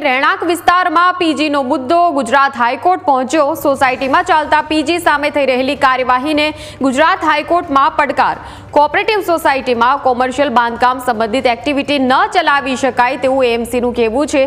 રહેણાંક વિસ્તારમાં પીજીનો મુદ્દો ગુજરાત હાઈકોર્ટ પહોંચ્યો. સોસાયટીમાં ચાલતા પીજી સામે થઈ રહેલી કાર્યવાહીને ગુજરાત હાઈકોર્ટમાં પડકાર. કોઓપરેટિવ સોસાયટીમાં કોમર્શિયલ બાંધકામ સંબંધિત એક્ટિવિટી ન ચલાવી શકાય તેવું એએમસીનું કહેવું છે.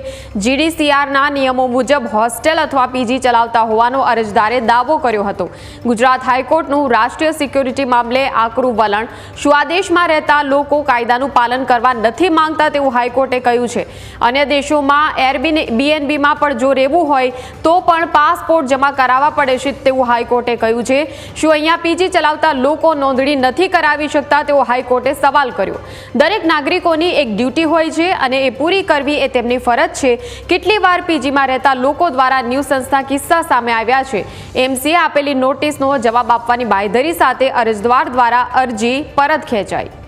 જીડીસીઆરના નિયમો મુજબ હોસ્ટેલ અથવા પીજી ચલાવતા હોવાનો અરજદારે દાવો કર્યો હતો. ગુજરાત હાઈકોર્ટનું રાષ્ટ્રીય સિક્યોરિટી મામલે આકરું વલણ. શું આદેશમાં રહેતા લોકો કાયદાનું પાલન કરવા નથી માંગતા તેવું હાઈકોર્ટે કહ્યું છે. અન્ય દેશોમાં એરબીએનબીમાં પણ જો રહેવું હોય તો પણ પાસપોર્ટ જમા કરાવવા પડે છે તેવું હાઈકોર્ટે કહ્યું છે. શું અહીંયા પીજી ચલાવતા લોકો નોંધણી નથી કરાવી શકતા તેવો હાઈકોર્ટે સવાલ કર્યો. દરેક નાગરિકોની એક ડ્યુટી હોય છે અને એ પૂરી કરવી એ તેમની ફરજ છે. કેટલી વાર પીજીમાં રહેતા લોકો દ્વારા ન્યૂઝ સંસ્થા કિસ્સા સામે આવ્યા છે. એમસીએ આપેલી નોટિસનો જવાબ આપવાની બાંયધરી સાથે અરજદાર દ્વારા અરજી પરત ખેંચાઈ.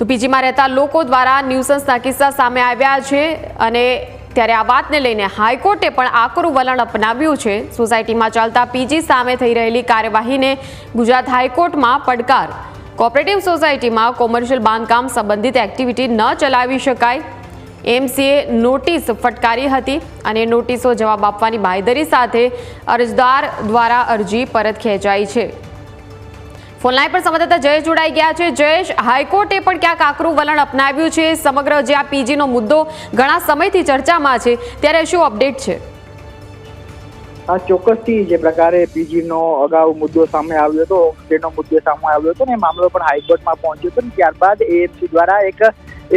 તો પીજીમાં રહેતા લોકો દ્વારા ન્યુસન્સના કિસ્સા સામે આવ્યા છે અને ત્યારે આ વાતને લઈને હાઈકોર્ટે પણ આકરું વલણ અપનાવ્યું છે. સોસાયટીમાં ચાલતા પીજી સામે થઈ રહેલી કાર્યવાહીને ગુજરાત હાઈકોર્ટમાં પડકાર. કોઓપરેટિવ સોસાયટીમાં કોમર્શિયલ બાંધકામ સંબંધિત એક્ટિવિટી ન ચલાવી શકાય. એમસીએ નોટિસ ફટકારી હતી અને નોટિસો જવાબ આપવાની બાંયધરી સાથે અરજદાર દ્વારા અરજી પરત ખેંચાઈ છે. ફોનલાઈન પર સંવાદદાતા જયેશ જોડાઈ ગયા છે. જયેશ, હાઈકોર્ટે પણ ક્યાંક આકરું વલણ અપનાવ્યું છે? સમગ્ર જે આ પીજીનો મુદ્દો ઘણા સમયથી ચર્ચામાં છે. ત્યારે શું અપડેટ છે? આ ચોક્કસથી જે પ્રકારે પીજીનો અગાઉ મુદ્દો સામે આવ્યો હતો, તેનો મુદ્દો સામે આવ્યો હતો ને મામલો પણ હાઈકોર્ટમાં પહોંચ્યો હતો ને, ત્યારબાદ એએમસી દ્વારા એક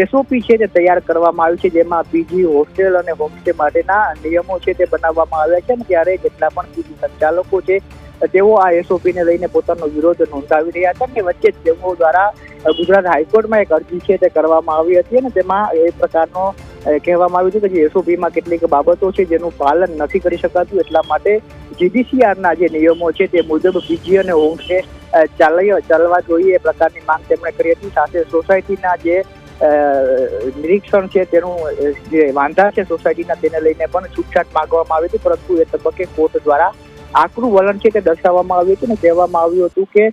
એસઓપી છે તે તૈયાર કરવામાં આવ્યું છે, જેમાં પીજી હોસ્ટેલ અને હોમસ્ટે માટેના નિયમો છે તે બનાવવામાં આવ્યા છે અને ત્યારે જેટલા પણ પીજી સંચાલકો છે તેઓ આ એસઓપી ને લઈને પોતાનો વિરોધ નોંધાવી રહ્યા હતા કે વચ્ચે તેઓ દ્વારા ગુજરાત હાઈકોર્ટમાં એક અરજી છે તે કરવામાં આવી હતી અને તેમાં એ પ્રકારનો કહેવામાં આવ્યું હતું કે જે એસઓપીમાં કેટલીક બાબતો છે જેનું પાલન નથી કરી શકાતું એટલા માટે જીડીસીઆરના જે નિયમો છે તે મુજબ પીજી અને હોમસ્ટે અ, ચાલી ચાલવા જોઈએ એ પ્રકારની માંગ તેમણે કરી હતી. સાથે સોસાયટીના જે નિરીક્ષણ છે તેનું જે વાંધા છે સોસાયટીના તેને લઈને પણ છૂટછાટ માંગવામાં આવી હતી પરંતુ એ તબક્કે કોર્ટ દ્વારા આકરું વલણ છે તે દર્શાવવામાં આવ્યું હતું ને કહેવામાં આવ્યું હતું કે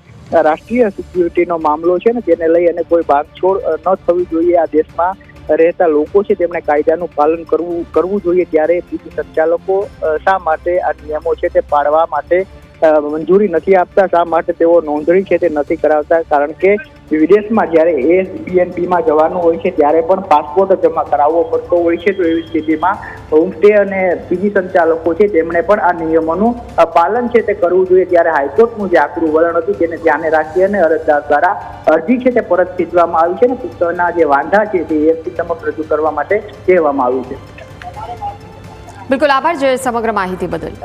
રાષ્ટ્રીય સિક્યુરિટીનો મામલો છે ને તેને લઈ અને કોઈ ભાગછોડ ન થવી જોઈએ. આ દેશમાં રહેતા લોકો છે તેમણે કાયદાનું પાલન કરવું કરવું જોઈએ. ત્યારે બીજી સંચાલકો શા માટે આ નિયમો છે તે પાળવા માટે મંજૂરી નથી આપતા, શા માટે તેઓ નોંધણી છે તે નથી કરાવતા? કારણ કે વિદેશમાં જ્યારે એસબીએનપીમાં જવાનું હોય છે, ત્યારે પણ પાસપોર્ટ જમા કરાવવો પડતો હોય છે. તો એવી સ્થિતિમાં હોમસ્ટે અને પીજી સંચાલકો છે, તેમણે પણ આ નિયમોનું પાલન છે તે કરવું જોઈએ. ત્યારે હાઈકોર્ટનું જે આકરું વલણ હતું, તેને ધ્યાને રાખી અને અરજદાર દ્વારા અરજી છે તે પરત ખેંચવામાં આવી છે અને પુસ્તકના જે વાંધા છે તે એસપી સમક્ષ રજૂ કરવા માટે કહેવામાં આવ્યું છે. બિલકુલ આભાર જયેશ સમગ્ર માહિતી બદલ.